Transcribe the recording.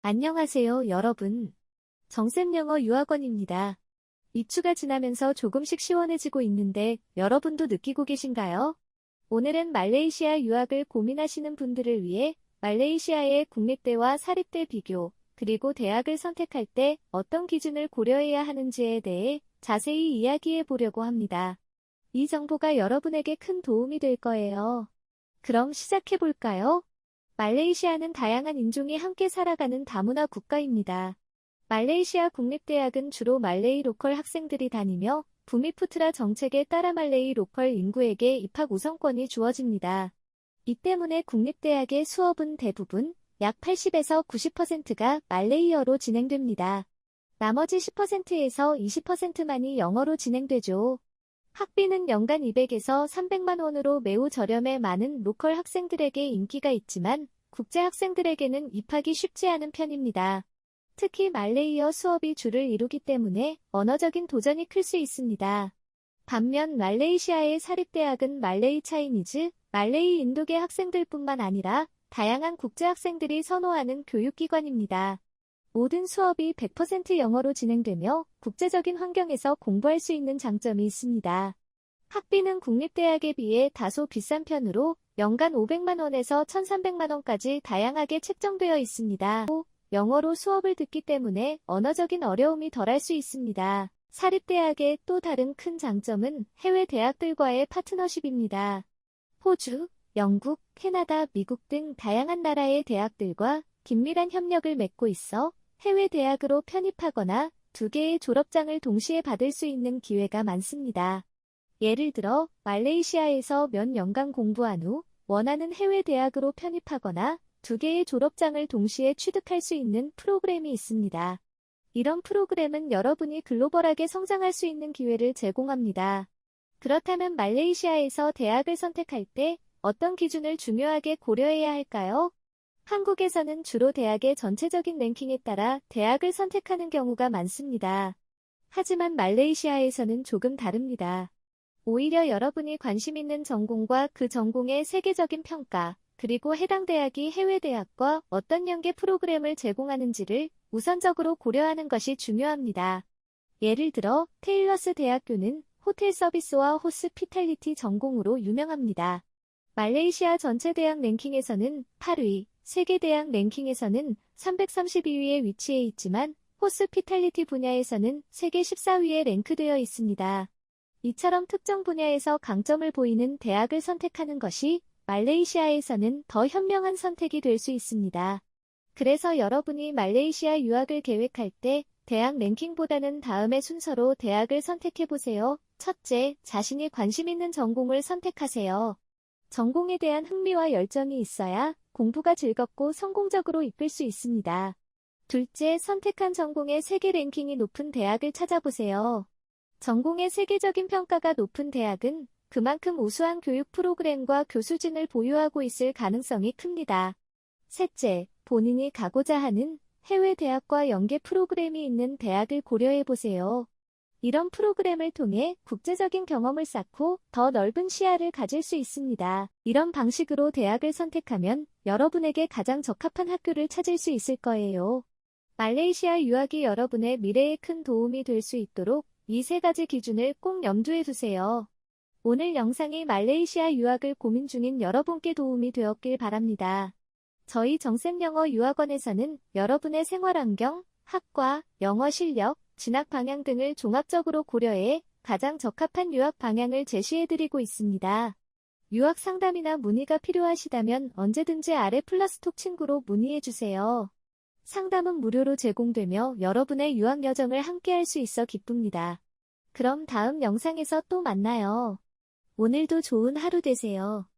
안녕하세요, 여러분. 정쌤 영어 유학원입니다. 입추가 지나면서 조금씩 시원해지고 있는데 여러분도 느끼고 계신가요? 오늘은 말레이시아 유학을 고민하시는 분들을 위해 말레이시아의 국립대와 사립대 비교, 그리고 대학을 선택할 때 어떤 기준을 고려해야 하는지에 대해 자세히 이야기해 보려고 합니다. 이 정보가 여러분에게 큰 도움이 될 거예요. 그럼 시작해 볼까요? 말레이시아는 다양한 인종이 함께 살아가는 다문화 국가입니다. 말레이시아 국립대학은 주로 말레이 로컬 학생들이 다니며 부미푸트라 정책에 따라 말레이 로컬 인구에게 입학 우선권이 주어집니다. 이 때문에 국립대학의 수업은 대부분 약 80에서 90%가 말레이어로 진행됩니다. 나머지 10%에서 20%만이 영어로 진행되죠. 학비는 연간 200에서 300만 원으로 매우 저렴해 많은 로컬 학생들에게 인기가 있지만 국제 학생들에게는 입학이 쉽지 않은 편입니다. 특히 말레이어 수업이 주를 이루기 때문에 언어적인 도전이 클 수 있습니다. 반면 말레이시아의 사립대학은 말레이 차이니즈, 말레이 인도계 학생들뿐만 아니라 다양한 국제 학생들이 선호하는 교육기관입니다. 모든 수업이 100% 영어로 진행되며 국제적인 환경에서 공부할 수 있는 장점이 있습니다. 학비는 국립대학에 비해 다소 비싼 편으로 연간 500만 원에서 1,300만 원까지 다양하게 책정되어 있습니다. 또 영어로 수업을 듣기 때문에 언어적인 어려움이 덜할 수 있습니다. 사립대학의 또 다른 큰 장점은 해외 대학들과의 파트너십입니다. 호주, 영국, 캐나다, 미국 등 다양한 나라의 대학들과 긴밀한 협력을 맺고 있어 해외 대학으로 편입하거나 두 개의 졸업장을 동시에 받을 수 있는 기회가 많습니다. 예를 들어 말레이시아에서 몇 년간 공부한 후 원하는 해외 대학으로 편입하거나 두 개의 졸업장을 동시에 취득할 수 있는 프로그램이 있습니다. 이런 프로그램은 여러분이 글로벌하게 성장할 수 있는 기회를 제공합니다. 그렇다면 말레이시아에서 대학을 선택할 때 어떤 기준을 중요하게 고려해야 할까요? 한국에서는 주로 대학의 전체적인 랭킹에 따라 대학을 선택하는 경우가 많습니다. 하지만 말레이시아에서는 조금 다릅니다. 오히려 여러분이 관심 있는 전공과 그 전공의 세계적인 평가, 그리고 해당 대학이 해외 대학과 어떤 연계 프로그램을 제공하는지를 우선적으로 고려하는 것이 중요합니다. 예를 들어 테일러스 대학교는 호텔 서비스와 호스피탈리티 전공으로 유명합니다. 말레이시아 전체 대학 랭킹에서는 8위, 세계 대학 랭킹에서는 332위에 위치해 있지만 호스피탈리티 분야에서는 세계 14위에 랭크되어 있습니다. 이처럼 특정 분야에서 강점을 보이는 대학을 선택하는 것이 말레이시아에서는 더 현명한 선택이 될 수 있습니다. 그래서 여러분이 말레이시아 유학을 계획할 때 대학 랭킹보다는 다음의 순서로 대학을 선택해보세요. 첫째, 자신이 관심 있는 전공을 선택하세요. 전공에 대한 흥미와 열정이 있어야 공부가 즐겁고 성공적으로 이끌 수 있습니다. 둘째, 선택한 전공의 세계 랭킹이 높은 대학을 찾아보세요. 전공의 세계적인 평가가 높은 대학은 그만큼 우수한 교육 프로그램과 교수진을 보유하고 있을 가능성이 큽니다. 셋째, 본인이 가고자 하는 해외 대학과 연계 프로그램이 있는 대학을 고려해 보세요. 이런 프로그램을 통해 국제적인 경험을 쌓고 더 넓은 시야를 가질 수 있습니다. 이런 방식으로 대학을 선택하면 여러분에게 가장 적합한 학교를 찾을 수 있을 거예요. 말레이시아 유학이 여러분의 미래에 큰 도움이 될 수 있도록 이 세 가지 기준을 꼭 염두에 두세요. 오늘 영상이 말레이시아 유학을 고민 중인 여러분께 도움이 되었길 바랍니다. 저희 정쌤 영어 유학원에서는 여러분의 생활환경, 학과, 영어 실력, 진학 방향 등을 종합적으로 고려해 가장 적합한 유학 방향을 제시해드리고 있습니다. 유학 상담이나 문의가 필요하시다면 언제든지 아래 플러스톡 친구로 문의해주세요. 상담은 무료로 제공되며 여러분의 유학 여정을 함께할 수 있어 기쁩니다. 그럼 다음 영상에서 또 만나요. 오늘도 좋은 하루 되세요.